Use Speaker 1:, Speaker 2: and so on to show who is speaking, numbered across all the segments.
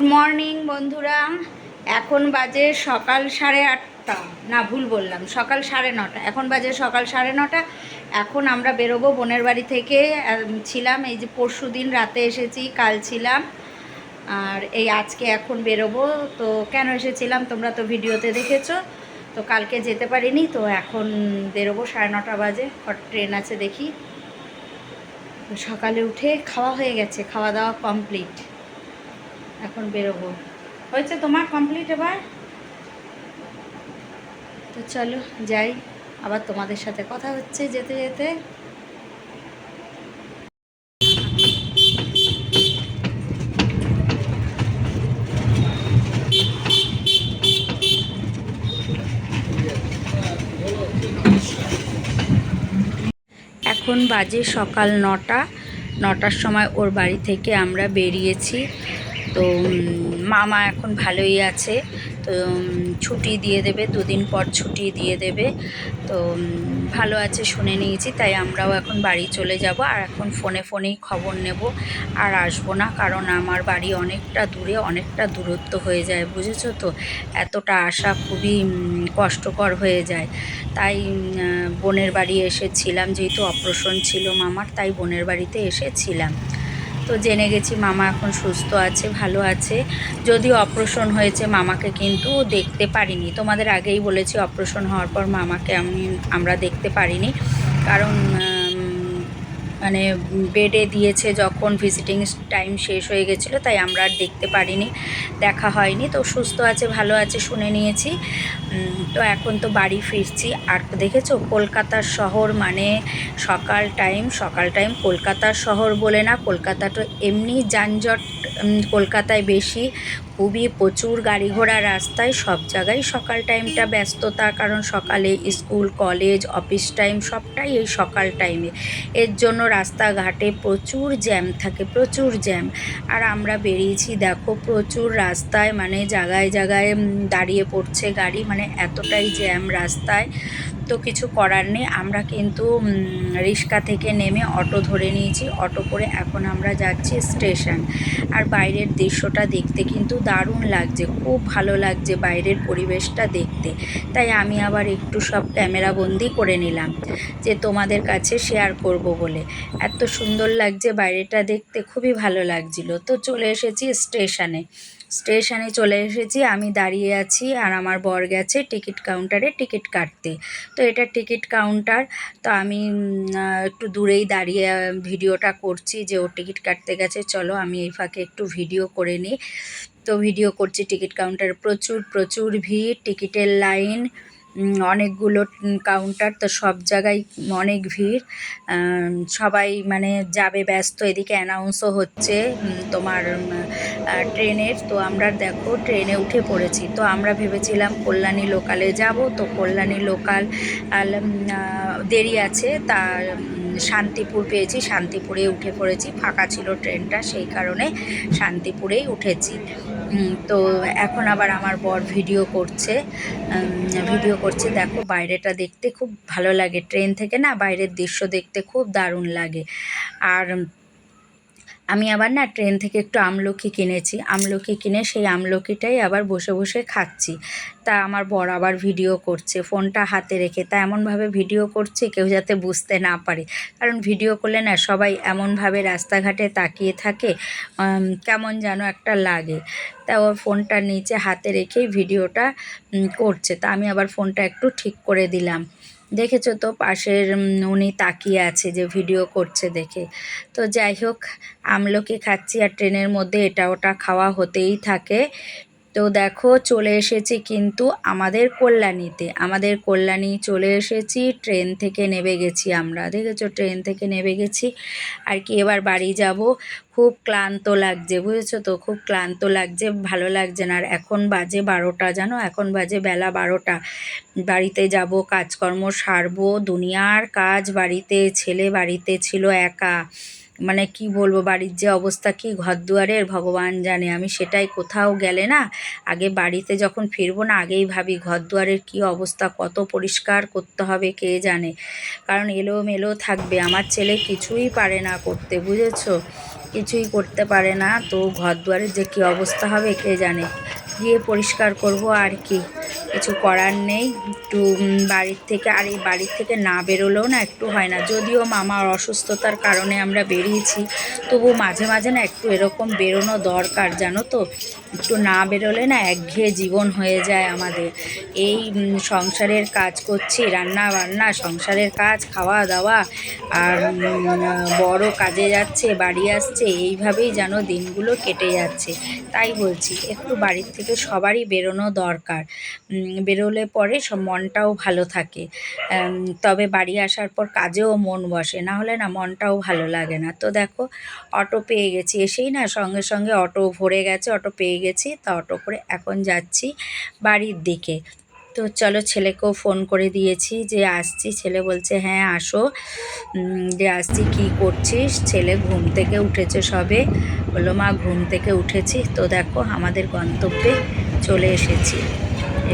Speaker 1: Good morning বন্ধুরা। এখন বাজে সকাল সাড়ে আটটা। না, ভুল বললাম, সকাল সাড়ে নটা। এখন বাজে সকাল সাড়ে নটা। এখন আমরা বেরোবো বোনের বাড়ি থেকে। ছিলাম, এই যে পরশু দিন রাতে এসেছি, কাল ছিলাম। আর এই আজকে এখন বেরোবো। তো কেন এসেছিলাম? তোমরা তো ভিডিওতে দেখেছ। তো কালকে যেতে পারিনি, তো এখন বেরোবো, সাড়ে নটা বাজে। হট ট্রেন আছে দেখি। সকালে উঠে খাওয়া হয়ে গেছে, খাওয়া দাওয়া কমপ্লিট। এখন বেরোবো। হয়েছে তোমার কমপ্লিট এবার? তো চলো যাই, আবার তোমাদের সাথে কথা হচ্ছে যেতে যেতে। এখন বাজে সকাল নটা। নটার সময় ওর বাড়ি থেকে আমরা বেরিয়েছি। তো মামা এখন ভালোই আছে। তো ছুটি দিয়ে দেবে, দুদিন পর ছুটি দিয়ে দেবে। তো ভালো আছে শুনে নিয়েছি, তাই আমরাও এখন বাড়ি চলে যাব। আর এখন ফোনে ফোনেই খবর নেব, আর আসব না, কারণ আমার বাড়ি অনেকটা দূরে, অনেকটা দূরত্ব হয়ে যায়, বুঝেছ তো? এতটা আসা খুবই কষ্টকর হয়ে যায়। তাই বোনের বাড়ি এসেছিলাম, যেহেতু অপারেশন ছিল মামার, তাই বোনের বাড়িতে এসেছিলাম। তো জেনে গেছি মামা এখন সুস্থ আছে, ভালো আছে। যদিও অপারেশন হয়েছে, মামাকে কিন্তু দেখতে পারিনি। তোমাদের আগেই বলেছি, অপারেশন হওয়ার পর মামাকে আমি, আমরা দেখতে পারিনি। কারণ মানে বেডে দিয়েছে যখন ভিজিটিং টাইম শেষ হয়ে গেছিল, তাই আমরা আর দেখতে পারিনি, দেখা হয়নি। তো সুস্থ আছে, ভালো আছে শুনে নিয়েছি। তো এখন তো বাড়ি ফিরছি। আর দেখেছ কলকাতার শহর মানে সকাল টাইম সকাল টাইম কলকাতার শহর বলে না কলকাতা তো এমনি যানজট কলকাতায় বেশি। খুবই প্রচুর গাড়ি ঘোড়া রাস্তায় সব জায়গায় সকাল টাইমটা ব্যস্ততা, কারণ সকালে স্কুল কলেজ অফিস টাইম সবটাই এই সকাল টাইমে এর জন্য রাস্তাঘাটে প্রচুর জ্যাম থাকে, প্রচুর জ্যাম আর আমরা বেরিয়েছি, দেখো, প্রচুর রাস্তায় মানে জায়গায় জায়গায় দাঁড়িয়ে পড়ছে গাড়ি মানে এতটাই জ্যাম রাস্তায়। তো কিছু করার নেই। আমরা কিন্তু রিক্সা থেকে নেমে অটো ধরে নিয়েছি। অটো করে এখন আমরা যাচ্ছি স্টেশন। আর বাইরের দৃশ্যটা দেখতে কিন্তু দারুণ লাগছে। খুব ভালো লাগছে বাইরের পরিবেশটা দেখতে। তাই আমি আবার একটু সব ক্যামেরা বন্দি করে নিলাম যে তোমাদের কাছে শেয়ার করব বলে। এত সুন্দর লাগছে বাইরেটা দেখতে, খুবই ভালো লাগছিল। তো চলে এসেছি স্টেশনে। স্টেশনে চলে এসেছি, আমি দাঁড়িয়ে আছি আর আমার বর গেছে টিকিট কাউন্টারে টিকিট কাটতে। তো এটা টিকিট কাউন্টার, তো আমি একটু দূরেই দাঁড়িয়ে ভিডিওটা করছি যে ও টিকিট কাটতে গেছে, চলো আমি এই ফাঁকে একটু ভিডিও করে নিই। তো ভিডিও করছি টিকিট কাউন্টারে, প্রচুর প্রচুর ভিড়, টিকিটের লাইন অনেকগুলো কাউন্টার তো সব জায়গায় অনেক ভিড়। সবাই মানে যাবে ব্যস্ত এদিকে অ্যানাউন্সও হচ্ছে তোমার ট্রেনের। তো আমরা দেখো ট্রেনে উঠে পড়েছি। তো আমরা ভেবেছিলাম কল্যাণী লোকালে যাব। তো কল্যাণী লোকাল দেরি আছে। উম, শান্তিপুর পেয়েছি। শান্তিপুরে উঠে পড়েছি। ফাঁকা ছিল ট্রেনটা সেই কারণে শান্তিপুরেই উঠেছি। তো এখন আবার আমার বর ভিডিও করছে। ভিডিও করছে, দেখো বাইরেটা দেখতে খুব ভালো লাগে। ট্রেন থেকে না বাইরের দৃশ্য দেখতে খুব দারুণ লাগে। আর আমি আবার না ট্রেন থেকে একটু আমলকি কিনেছি। আমলকি কিনে সেই আমলকিটাই আবার বসে বসে খাচ্ছি। তা আমার বর আবার ভিডিও করছে, ফোনটা হাতে রেখে। তা এমনভাবে ভিডিও করছে কেউ যাতে বুঝতে না পারে। কারণ ভিডিও করলে না সবাই এমনভাবে রাস্তাঘাটে তাকিয়ে থাকে কেমন যেন একটা লাগে। তা ওর ফোনটা নিচে হাতে রেখেই ভিডিওটা করছে। তা আমি আবার ফোনটা একটু ঠিক করে দিলাম। দেখেছ তো পাশের উনি তাকিয়ে আছে যে ভিডিও করছে দেখে। তো যাই হোক, আমলকি খাচ্ছি আর ট্রেনের মধ্যে এটা ওটা খাওয়া হতেই থাকে। তো দেখো চলে এসেছি কিন্তু আমাদের কল্যাণীতে। আমাদের কল্যাণী চলে এসেছি, ট্রেন থেকে নেমে গেছি আমরা, দেখেছ? ট্রেন থেকে নেমে গেছি। আর কি, এবার বাড়ি যাব। খুব ক্লান্ত লাগছে, বুঝেছ তো? খুব ক্লান্ত লাগছে, ভালো লাগছে না। আর এখন বাজে বারোটা, জানো? এখন বাজে বেলা বারোটা। বাড়িতে যাব, কাজকর্ম সারবো, দুনিয়ার কাজ বাড়িতে, ছেলে বাড়িতে ছিল একা। মানে কি বলব, বাড়ির যে অবস্থা কি ঘর দুয়ারের ভগবান জানে। আমি সেটাই কোথাও গেলে না, আগে বাড়িতে যখন ফিরবো না, আগেই ভাবি ঘর দুয়ারের কী অবস্থা, কত পরিষ্কার করতে হবে, কে জানে। কারণ এলোমেলো থাকবে, আমার ছেলে কিছুই পারে না করতে, বুঝেছ? কিছুই করতে পারে না, তো ঘর দুয়ারের যে কী অবস্থা হবে, কে জানে? গিয়ে পরিষ্কার করব আর কি। কিছু করার নেই, একটু বাড়ির থেকে আর এই বাড়ির থেকে না বেরোলেও না একটু হয় না। যদিও মামার অসুস্থতার কারণে আমরা বেরিয়েছি, তবু মাঝে মাঝে না একটু এরকম বেরোনো দরকার, জানো তো? একটু না বেরোলে না একঘেয়ে জীবন হয়ে যায় আমাদের। এই সংসারের কাজ করছি, রান্না বান্না, সংসারের কাজ, খাওয়া দাওয়া, আর বড় কাজে যাচ্ছে, বাড়ি আসছে, এইভাবেই যেন দিনগুলো কেটে যাচ্ছে। তাই বলছি, একটু বাড়ির থেকে সবারই বেরোনো দরকার। বেরোলে পরে সব মনটাও ভালো থাকে। তবে বাড়ি আসার পর কাজেও মন বসে, না হলে না মনটাও ভালো লাগে না। তো দেখো, অটো পেয়ে গেছি। এসেই না সঙ্গে সঙ্গে অটো ভরে গেছে, অটো পেয়ে গেছি, তা অটো করে এখন যাচ্ছি বাড়ির দিকে। তো চলো ছেলেকেও ফোন করে দিয়েছি যে আসছি। ছেলে বলছে হ্যাঁ আসো। যে আসছি, কি করছিস? ছেলে ঘুম থেকে উঠেছে সবে। বলল, মা, ঘুম থেকে উঠেছি। তো দেখো, আমাদের গন্তব্যে চলে এসেছি।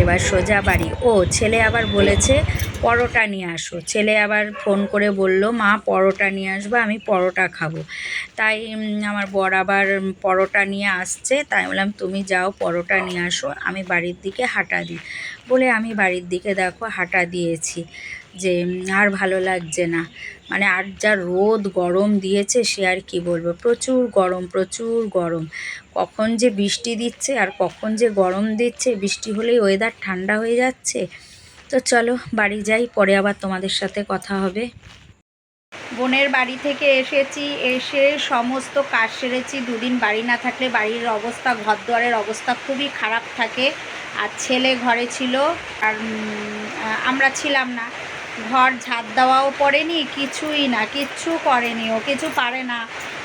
Speaker 1: এবার সোজা বাড়ি। ও, ছেলে আবার বলেছে, পরোটা নিয়ে আসো। ছেলে আবার ফোন করে বলল, মা, পরোটা নিয়ে আসব, আমি পরোটা খাব। তাই আমার বর আবার পরোটা নিয়ে আসছে। তাই বললাম, তুমি যাও, পরোটা নিয়ে আসো, আমি বাড়ির দিকে হাঁটা দিই বলে আমি বাড়ির দিকে দেখো, হাঁটা দিয়েছি। যে আর ভালো লাগছে না। মানে আর যা রোদ গরম দিয়েছে সে আর কি বলব? প্রচুর গরম প্রচুর গরম। কখন যে বৃষ্টি দিচ্ছে আর কখন যে গরম দিচ্ছে, বৃষ্টি হলেই ওয়েদার ঠান্ডা হয়ে যাচ্ছে। তো চলো, বাড়ি যাই, পরে আবার তোমাদের সাথে কথা হবে। বোনের বাড়ি থেকে এসেছি, এসে সমস্ত কাজ সেরেছি। দুদিন বাড়ি না থাকলে বাড়ির অবস্থা ঘর দুয়ারের অবস্থা খুবই খারাপ থাকে। আর ছেলে ঘরে ছিল, আর আমরা ছিলাম না। ঘর ঝাড় দেওয়াও পড়েনি, কিছুই না, কিচ্ছু করেনি, ও কিছু পারে না।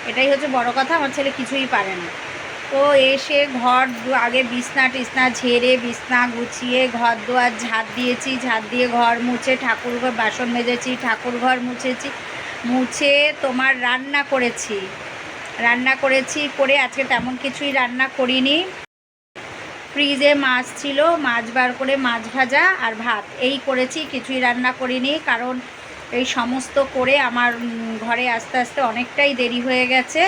Speaker 1: এটাই হচ্ছে বড় কথা, আমার ছেলে কিছুই পারে না। তো এসে ঘর আগে বিছনা টিছনা ঝেড়ে, বিছনা গুছিয়ে, ঘর দুয়ার ঝাড় দিয়েছি ঝাড় দিয়ে ঘর মুছে ঠাকুর ঘর বাসন মেজেছি ঠাকুর ঘর মুছেছি, মুছে তোমার রান্না করেছি। রান্না করেছি, করে আজকে তেমন কিছুই রান্না করিনি। ফ্রিজে মাছ ছিল, মাছ বার করে মাছ ভাজা আর ভাত। এই করেছি, কিছুই রান্না করিনি, কারণ এই সমস্ত করে আমার ঘরে আস্তে আস্তে অনেকটাই দেরি হয়ে গেছে।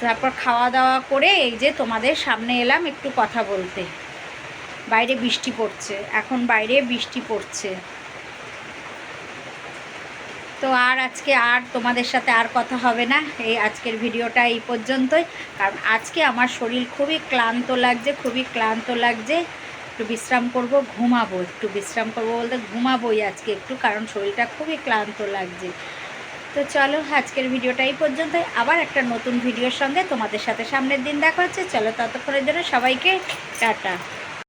Speaker 1: তারপর খাওয়া দাওয়া করে এই যে তোমাদের সামনে এলাম একটু কথা বলতে। বাইরে বৃষ্টি পড়ছে, এখন বাইরে বৃষ্টি পড়ছে। তো আর আজকে আর তোমাদের সাথে আর কথা হবে না। এই আজকের ভিডিওটা এই পর্যন্তই। কারণ আজকে আমার শরীর খুবই ক্লান্ত লাগছে, খুবই ক্লান্ত লাগছে। একটু বিশ্রাম করব, ঘুমাবো, একটু বিশ্রাম করব বলতে ঘুমাবোই আজকে একটু, কারণ শরীরটা খুবই ক্লান্ত লাগছে। তো চলো আজকের ভিডিওটা এই পর্যন্তই। আবার একটা নতুন ভিডিওর সঙ্গে তোমাদের সাথে সামনের দিন দেখা হচ্ছে। চলো ততক্ষণের জন্য সবাইকে টাটা।